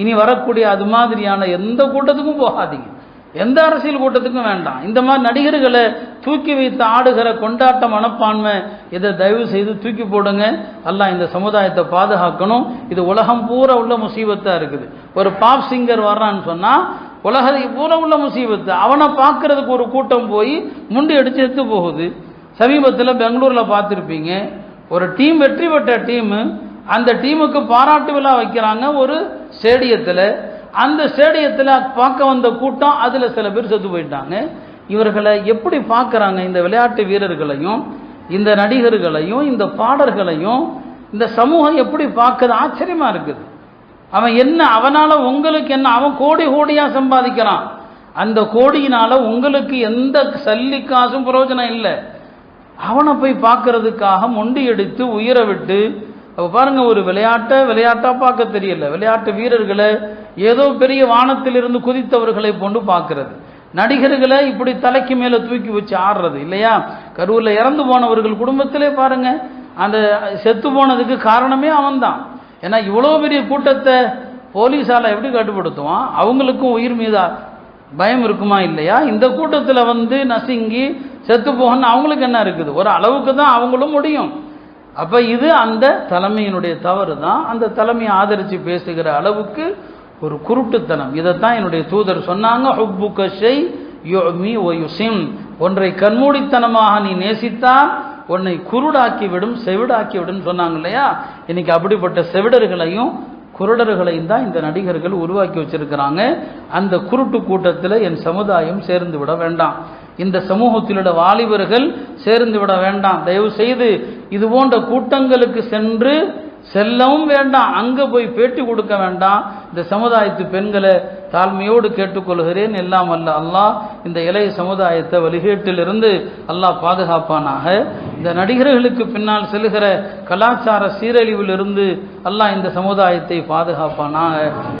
இனி வரக்கூடிய அது மாதிரியான எந்த கூட்டத்துக்கும் போகாதீங்க. எந்த அரசியல் கூட்டத்துக்கும் வேண்டாம். இந்த மாதிரி நடிகர்களை தூக்கி வைத்து ஆடுகிற கொண்டாட்ட மனப்பான்மை இதை தயவு செய்து தூக்கி போடுங்க. எல்லாம் இந்த சமுதாயத்தை பாதுகாக்கணும். இது உலகம் பூரா உள்ள முசீபத்தா இருக்குது. ஒரு பாப் சிங்கர் வர்றான்னு சொன்னா உலகத்தை பூரா உள்ள முசீபத்து. அவனை பார்க்கறதுக்கு ஒரு கூட்டம் போய் முண்டி அடிச்சு எடுத்து போகுது. சமீபத்தில் பெங்களூர்ல பார்த்துருப்பீங்க. ஒரு டீம் வெற்றி பெற்ற டீமு அந்த டீமுக்கு பாராட்டு விழா வைக்கிறாங்க ஒரு ஸ்டேடியத்தில். அந்த ஸ்டேடியத்தில் பார்க்க வந்த கூட்டம் அதில் சில பேர் செத்து போயிட்டாங்க. இவர்களை எப்படி பார்க்குறாங்க இந்த விளையாட்டு வீரர்களையும் இந்த நடிகர்களையும் இந்த பாடல்களையும் இந்த சமூகம் எப்படி பார்க்குது? ஆச்சரியமாக இருக்குது. அவன் என்ன அவனால் உங்களுக்கு என்ன அவன் கோடி கோடியாக சம்பாதிக்கிறான். அந்த கோடியினால் உங்களுக்கு எந்த சல்லி காசும் பிரயோஜனம் இல்லை. அவனை போய் பார்க்கறதுக்காக மொண்டி எடுத்து உயிரை விட்டு அப்போ பாருங்க ஒரு விளையாட்டை விளையாட்டா பார்க்க தெரியல. விளையாட்டு வீரர்களை ஏதோ பெரிய வானத்திலிருந்து குதித்தவர்களை போன்று பார்க்கறது. நடிகர்களை இப்படி தலைக்கு மேலே தூக்கி வச்சு ஆடுறது இல்லையா? கரூரில் இறந்து போனவர்கள் குடும்பத்திலே பாருங்க அந்த செத்து போனதுக்கு காரணமே அவன்தான். ஏன்னா இவ்வளோ பெரிய கூட்டத்தை போலீஸால் எப்படி கட்டுப்படுத்துவான்? அவங்களுக்கும் உயிர் மீதா பயம் இருக்குமா இல்லையா? இந்த கூட்டத்தில் வந்து நசுங்கி செத்து போகணும்னு அவங்களுக்கு என்ன இருக்குது? ஒரு அளவுக்கு தான் அவங்களும் முடியும். அப்ப இது அந்த தலைமையினுடைய தவறு தான் அந்த தலைமையை ஆதரித்து பேசுகிற அளவுக்கு ஒரு குருட்டுத்தனம். இதைத்தான் என்னுடைய தூதர் சொன்னாங்க ஹுப்புக ஷை யுமி ஒ ஒன்றை கண்மூடித்தனமாக நீ நேசித்தால் உன்னை குருடாக்கி விடும் செவிடாக்கி விடும் சொன்னாங்க இல்லையா? இன்னைக்கு அப்படிப்பட்ட செவிடர்களையும் குருடர்களையும் தான் இந்த நடிகர்கள் உருவாக்கி வச்சிருக்கிறாங்க. அந்த குருட்டு கூட்டத்தில் என் சமுதாயம் சேர்ந்து விட வேண்டாம். இந்த சமூகத்திலுள்ள வாலிபர்கள் சேர்ந்து விட வேண்டாம். தயவு செய்து இது போன்ற கூட்டங்களுக்கு சென்று செல்லவும் வேண்டாம். அங்கே போய் பேட்டி கொடுக்க வேண்டாம். இந்த சமுதாயத்து பெண்களை தாழ்மையோடு கேட்டுக்கொள்கிறேன். எல்லாம் அல்ல அல்லாஹ் இந்த இளைய சமுதாயத்தை வழிகேட்டிலிருந்து அல்லாஹ் பாதுகாப்பானாக. இந்த நடிகர்களுக்கு பின்னால் செல்கிற கலாச்சார சீரழிவிலிருந்து அல்லாஹ் இந்த சமுதாயத்தை பாதுகாப்பானாக.